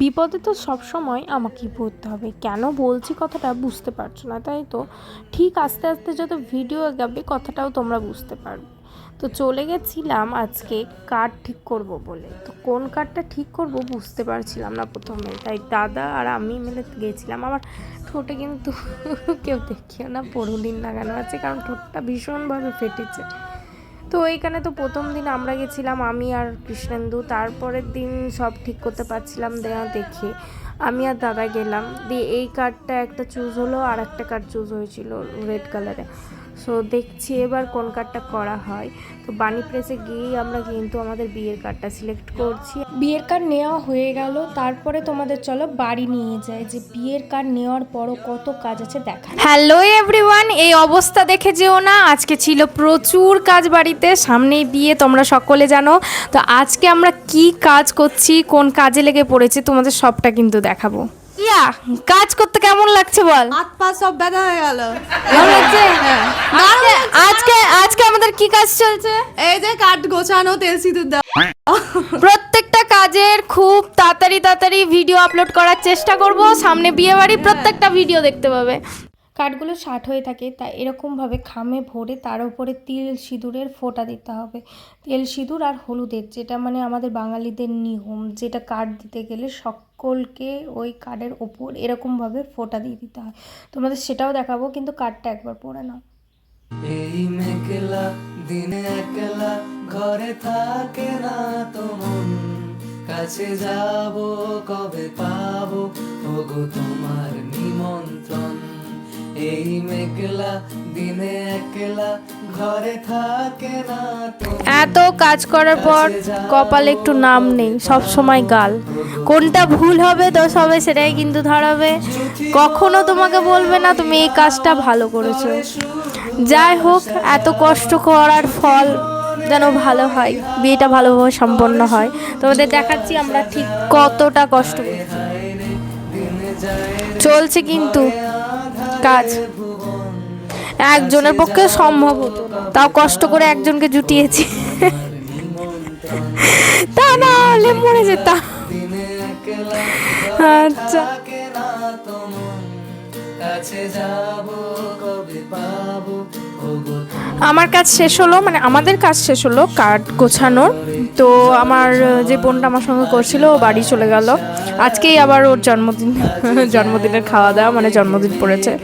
বিপদে তো সবসময় আমাকেই পড়তে হবে। কেন বলছি কথাটা বুঝতে পারছ না, তাই তো? ঠিক আস্তে আস্তে যত ভিডিও এগাবে কথাটাও তোমরা বুঝতে পারবে। তো চলে গেছিলাম আজকে কার্ড ঠিক করব বলে। তো কোন কার্ডটা ঠিক করব বুঝতে পারছিলাম না প্রথমে। তাই দাদা আর আমি মিলে গেছিলাম। আমার ঠোঁটে কিন্তু কেউ দেখিও না পরুলিন লাগানো আছে, কারণ ঠোঁটটা ভীষণভাবে ফেটেছে। তো এইখানে তো প্রথম দিন আমরা গেছিলাম আমি আর কৃষ্ণেন্দু। তারপরের দিন সব ঠিক করতে পারছিলাম দেয়া দেখে। আমি আর দাদা গেলাম। দিয়ে এই কার্ডটা একটা চুজ হলো আর একটা কার্ড চুজ হয়েছিল রেড কালারে সো দেখছি এবার কোন কার্ডটা করা হয়। তো বাণী প্রেসে গিয়েই আমরা কিন্তু আমাদের বিয়ের কার্ডটা সিলেক্ট করছি। বিয়ের কার্ড নেওয়া হয়ে গেল। তারপরে তোমাদের চলো বাড়ি নিয়ে যায় যে বিয়ের কার্ড নেওয়ার পরও কত কাজ আছে দেখা হ্যালো এভরিওয়ান এই অবস্থা দেখে যেও না। আজকে ছিল প্রচুর কাজ বাড়িতে। সামনেই বিয়ে তোমরা সকলে জানো। তো আজকে আমরা কি কাজ করছি কোন কাজে লেগে পড়েছে তোমাদের সবটা কিন্তু দেখাবো। ইয়া কাজ করতে কেমন লাগছে বল? হাত পা সব ব্যথা হয়ে গেল। আজকে আজকে আজকে আমাদের কি কাজ চলছে? এই যে কাঠ গোছানো তেল সিঁদুর দেওয়া। প্রত্যেকটা কাজের খুব তাড়াতাড়ি তাড়াতাড়ি ভিডিও আপলোড করার চেষ্টা করব। সামনে বিয়ে বাড়ি প্রত্যেকটা ভিডিও দেখতে পাবে। কাঠগুলো ষাট হয়ে থাকে, তা এরকমভাবে খামে ভরে তার উপরে তিল সিঁদুরের ফোঁটা দিতে হবে। তেল সিঁদুর আর হলুদের, যেটা মানে আমাদের বাঙালিদের নিয়ম, যেটা কাঠ দিতে গেলে সকলকে ওই কাঠের ওপর এরকমভাবে ফোঁটা দিয়ে দিতে হয়। তোমাদের সেটাও দেখাবো, কিন্তু কাঠটা একবার পরে নাও। এই মেঘলা, দিনে একলা, ঘরে থাকে না তো মন। কাছে যাব, কবে পাবো? ওগো তোমার এই মেঘলা দিনে একলা ঘরে থাকে না এত কাজ করার পর কপালে একটু নাম নেই সব সময় গাল। কোনটা ভুল হবে তো সবে সেটাই কিন্তু ধরাবে কখনো তোমাকে বলবে না তুমি এই কাজটা ভালো করেছ। যাই হোক এত কষ্ট করার ফল যেন ভালো হয় বিয়েটা ভালোভাবে সম্পন্ন হয়। তোমাদের দেখাচ্ছি আমরা ঠিক কতটা কষ্ট চলছে কিন্তু। কাজ। একজনের পক্ষে সম্ভব হতো তাও কষ্ট করে একজনকে জুটিয়েছি। তা না হলে মরে যেতাম। আচ্ছা। কাছে কবে ওগো আমার কাজ শেষ হলো মানে আমাদের কাজ শেষ হলো কার্ড গোছানোর। তো আমার যে বোনটা আমার সঙ্গে করছিল, ও বাড়ি চলে গেল। আজকেই আবার ওর জন্মদিন, জন্মদিনের খাওয়া দাওয়া মানে জন্মদিন পড়েছে।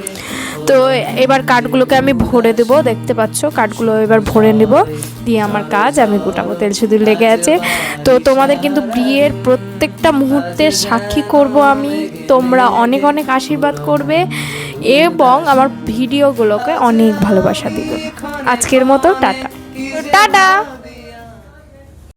তো এবার কার্ডগুলোকে আমি ভরে দেবো, দেখতে পাচ্ছ, কার্ডগুলো এবার ভরে নেব। দিয়ে আমার কাজ, আমি গোটাবো, তেল সিঁদুর লেগে আছে। তো তোমাদের কিন্তু বিয়ের প্রত্যেকটা মুহূর্তের সাক্ষী করব আমি। তোমরা অনেক অনেক আশীর্বাদ করবে এবং আমার ভিডিওগুলোকে অনেক ভালোবাসা দিবে। আজকের মতো টাটা। টাটা।